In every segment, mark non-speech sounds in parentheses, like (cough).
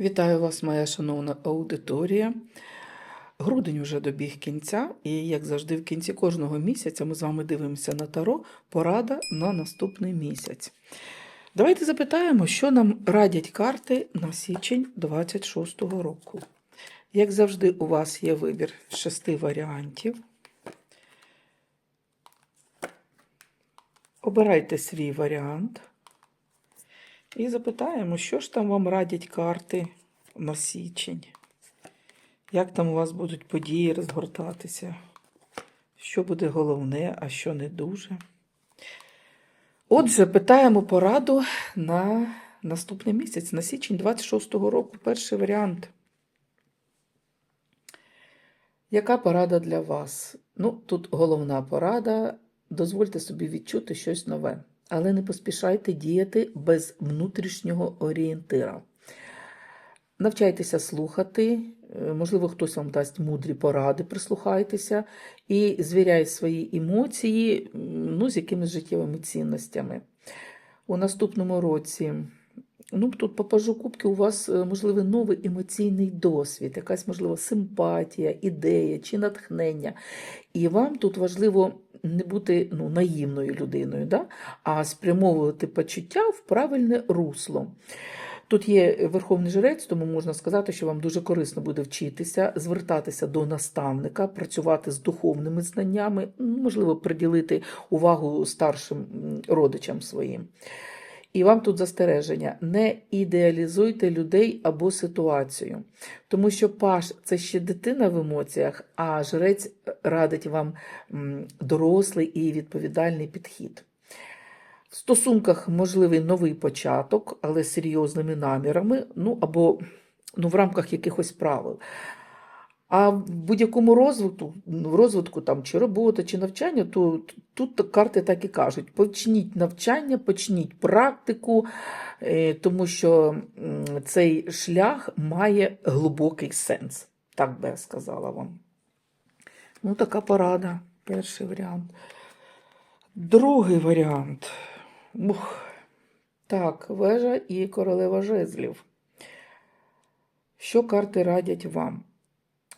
Вітаю вас, моя шановна аудиторія. Грудень уже добіг кінця, і, як завжди, в кінці кожного місяця ми з вами дивимося на таро порада на наступний місяць. Давайте запитаємо, що нам радять карти на січень 26-го року. Як завжди, у вас є вибір шести варіантів. Обирайте свій варіант. І запитаємо, що ж там вам радять карти на січень. Як там у вас будуть події розгортатися? Що буде головне, а що не дуже? Отже, питаємо пораду на наступний місяць, на січень 26-го року. Перший варіант. Яка порада для вас? Ну, тут головна порада. Дозвольте собі відчути щось нове, але не поспішайте діяти без внутрішнього орієнтира. Навчайтеся слухати, е, можливо, хтось вам дасть мудрі поради, прислухайтеся і звіряйте свої емоції ну, з якимись життєвими цінностями. У наступному році, ну, тут по пажу кубки у вас, е, можливо, новий емоційний досвід, якась, можливо, симпатія, ідея чи натхнення. І вам тут важливо не бути ну, наївною людиною, да? а спрямовувати почуття в правильне русло. Тут є верховний жрець, тому можна сказати, що вам дуже корисно буде вчитися, звертатися до наставника, працювати з духовними знаннями, ну, можливо, приділити увагу старшим родичам своїм. І вам тут застереження: не ідеалізуйте людей або ситуацію, тому що паш це ще дитина в емоціях, а жрець радить вам дорослий і відповідальний підхід. В стосунках можливий новий початок, але з серйозними намірами, ну або ну, в рамках якихось правил. А в будь-якому розвитку, розвитку там, чи робота, чи навчання, то тут карти так і кажуть: почніть навчання, почніть практику, е, тому що цей шлях має глибокий сенс. Так би я сказала вам. Ну, така порада, перший варіант. Другий варіант. Ух. Так, вежа і королева жезлів. Що карти радять вам?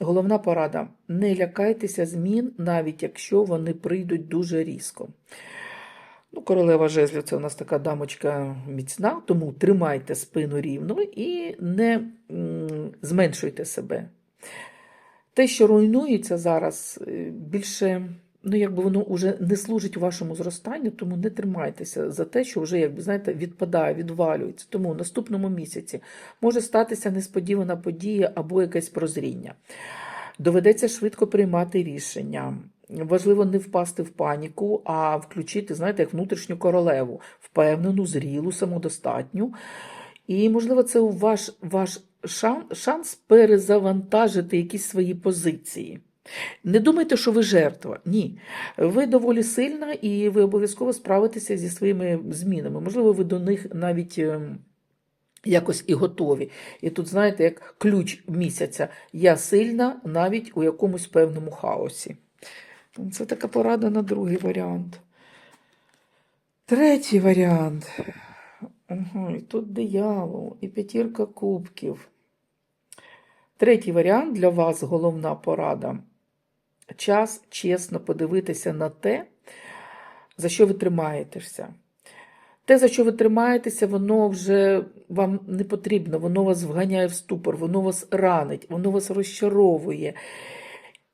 Головна порада: не лякайтеся змін, навіть якщо вони прийдуть дуже різко. Ну, Королева жезлів це у нас така дамочка міцна, тому тримайте спину рівно і не зменшуйте себе. Те, що руйнується зараз, е, більше, ну, якби воно вже не служить вашому зростанню, тому не тримайтеся за те, що вже, якби, знаєте, відпадає, відвалюється. Тому в наступному місяці може статися несподівана подія або якесь прозріння. Доведеться швидко приймати рішення. Важливо не впасти в паніку, а включити, знаєте, як внутрішню королеву, впевнену, зрілу, самодостатню. І, можливо, це ваш, ваш шанс перезавантажити якісь свої позиції. Не думайте, що ви жертва. Ні. Ви доволі сильна і ви обов'язково справитеся зі своїми змінами. Можливо, ви до них навіть. ем, Якось і готові. І тут, знаєте, як ключ місяця. Я сильна навіть у якомусь певному хаосі. Це така порада на другий варіант. Третій варіант. Ага, і тут диявол, і п'ятірка кубків. Третій варіант для вас головна порада. Час чесно подивитися на те, за що ви тримаєтеся. Те, за що ви тримаєтеся, воно вже вам не потрібно, воно вас вганяє в ступор, воно вас ранить, воно вас розчаровує.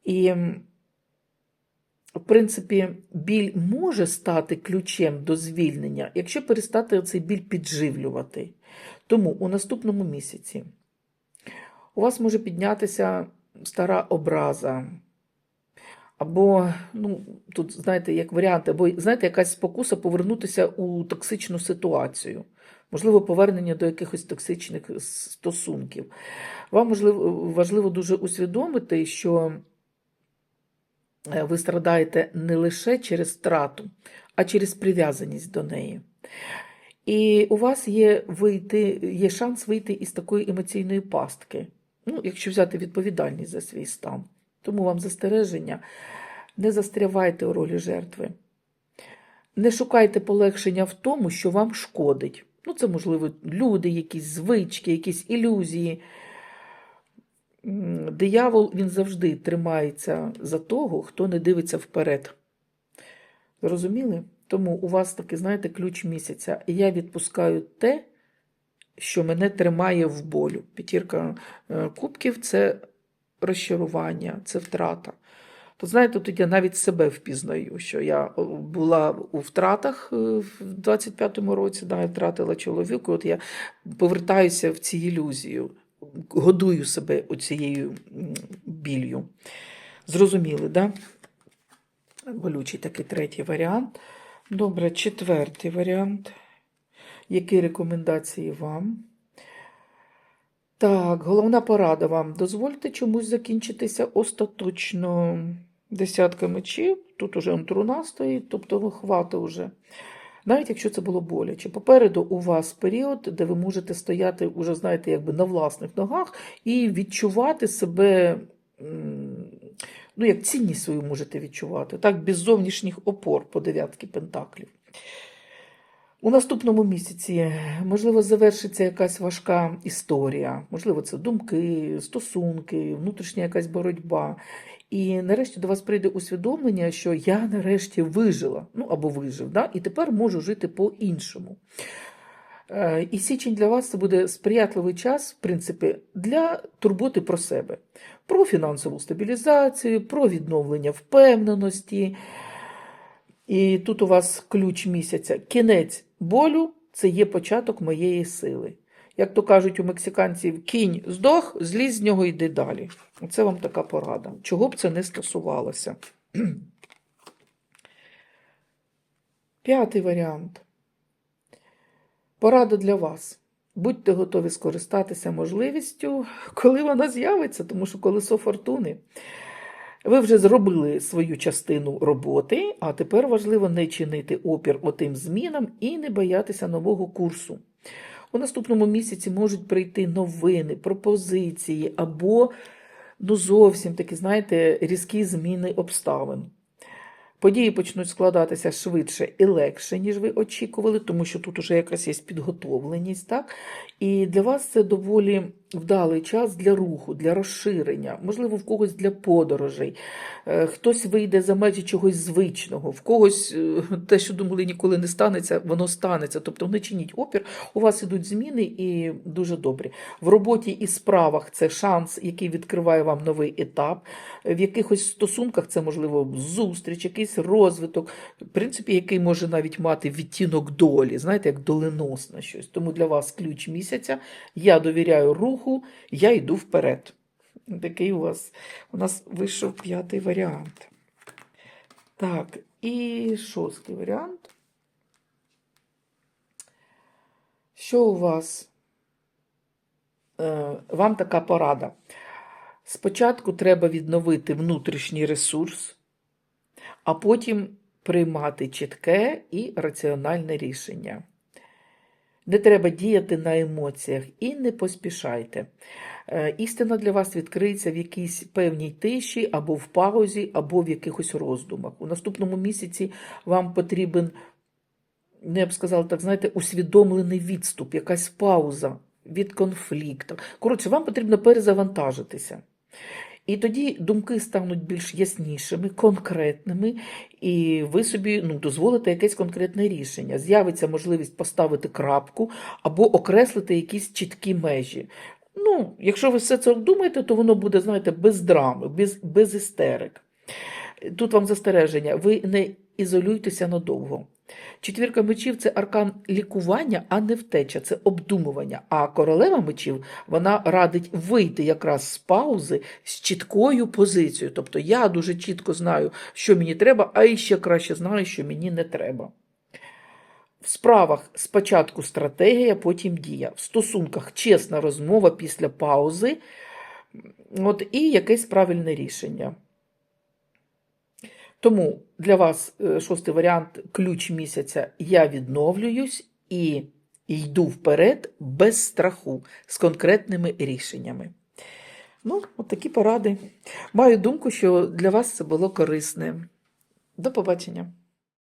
І, в принципі, біль може стати ключем до звільнення, якщо перестати цей біль підживлювати. Тому у наступному місяці у вас може піднятися стара образа. Або, ну, тут, знаєте, як варіант, або, знаєте, якась спокуса повернутися у токсичну ситуацію. Можливо, повернення до якихось токсичних стосунків. Вам можливо, важливо дуже усвідомити, що е, ви страдаєте не лише через втрату, а через прив'язаність до неї. І у вас є, вийти, є шанс вийти із такої емоційної пастки, ну, якщо взяти відповідальність за свій стан. Тому вам застереження, не застрявайте у ролі жертви. Не шукайте полегшення в тому, що вам шкодить. Ну, це, можливо, люди, якісь звички, якісь ілюзії. Диявол він завжди тримається за того, хто не дивиться вперед. Зрозуміли? Тому у вас такий, знаєте, ключ місяця. І я відпускаю те, що мене тримає в болю. П'ятірка е, кубків це розчарування, це втрата. То знаєте, тут я навіть себе впізнаю, що я була у втратах е, в 25-му році, да, я втратила чоловіка, от я повертаюся в цю ілюзію, годую себе оцією м, біллю. Зрозуміли, да? Болючий такий третій варіант. Добре, четвертий варіант. Які рекомендації вам? Так, головна порада вам. Дозвольте чомусь закінчитися остаточно. Десятка мечів, тут уже он труна стоїть, тобто ну, хвати вже. Навіть якщо це було боляче. Попереду у вас період, де ви можете стояти, уже, знаєте, якби на власних ногах і відчувати себе, ну, як цінність свою можете відчувати, так, без зовнішніх опор по дев'ятки пентаклів. У наступному місяці, можливо, завершиться якась важка історія, можливо, це думки, стосунки, внутрішня якась боротьба. І нарешті до вас прийде усвідомлення, що я нарешті вижила, ну або вижив, да? і тепер можу жити по-іншому. Е, І січень для вас це буде сприятливий час, в принципі, для турботи про себе, про фінансову стабілізацію, про відновлення впевненості. І тут у вас ключ місяця. Кінець болю це є початок моєї сили. Як то кажуть у мексиканців, кінь здох, злізь з нього йди далі. Це вам така порада. Чого б це не стосувалося? (clears throat) П'ятий варіант. Порада для вас. Будьте готові скористатися можливістю, коли вона з'явиться, тому що колесо фортуни. Ви вже зробили свою частину роботи, а тепер важливо не чинити опір отим змінам і не боятися нового курсу. У наступному місяці можуть прийти новини, пропозиції або ну, зовсім такі, знаєте, різкі зміни обставин. Події почнуть складатися швидше і легше, ніж ви очікували, тому що тут уже якась є підготовленість. Так? І для вас це доволі вдалий час для руху, для розширення, можливо, в когось для подорожей. Е, Хтось вийде за межі чогось звичного, в когось е, те, що думали, ніколи не станеться, воно станеться. Тобто не чиніть опір, у вас ідуть зміни і дуже добрі. В роботі і справах це шанс, який відкриває вам новий етап. В якихось стосунках це, можливо, зустріч, якийсь розвиток, в принципі, який може навіть мати відтінок долі, знаєте, як доленосне щось. Тому для вас ключ місяця. Я довіряю руху, я йду вперед. Такий у вас у нас вийшов п'ятий варіант. Так, і шостий варіант. Що у вас? Е, Вам така порада. Спочатку треба відновити внутрішній ресурс, а потім приймати чітке і раціональне рішення. Не треба діяти на емоціях і не поспішайте. Е, Істина для вас відкриється в якійсь певній тиші, або в паузі, або в якихось роздумах. У наступному місяці вам потрібен, я б сказала так, знаєте, усвідомлений відступ, якась пауза від конфлікту. Коротше, вам потрібно перезавантажитися. І тоді думки стануть більш яснішими, конкретними, і ви собі ну, дозволите якесь конкретне рішення. З'явиться можливість поставити крапку або окреслити якісь чіткі межі. Ну, якщо ви все це обдумаєте, то воно буде, знаєте, без драми, без, без істерик. Тут вам застереження, ви не ізолюйтеся надовго. Четвірка мечів це аркан лікування, а не втеча, це обдумування. А королева мечів вона радить вийти якраз з паузи з чіткою позицією. Тобто я дуже чітко знаю, що мені треба, а ще краще знаю, що мені не треба. В справах спочатку стратегія, потім дія. В стосунках чесна розмова після паузи, от, і якесь правильне рішення. Тому для вас е, шостий варіант ключ місяця я відновлююсь і йду вперед без страху з конкретними рішеннями. Ну, от такі поради. Маю думку, що для вас це було корисне. До побачення.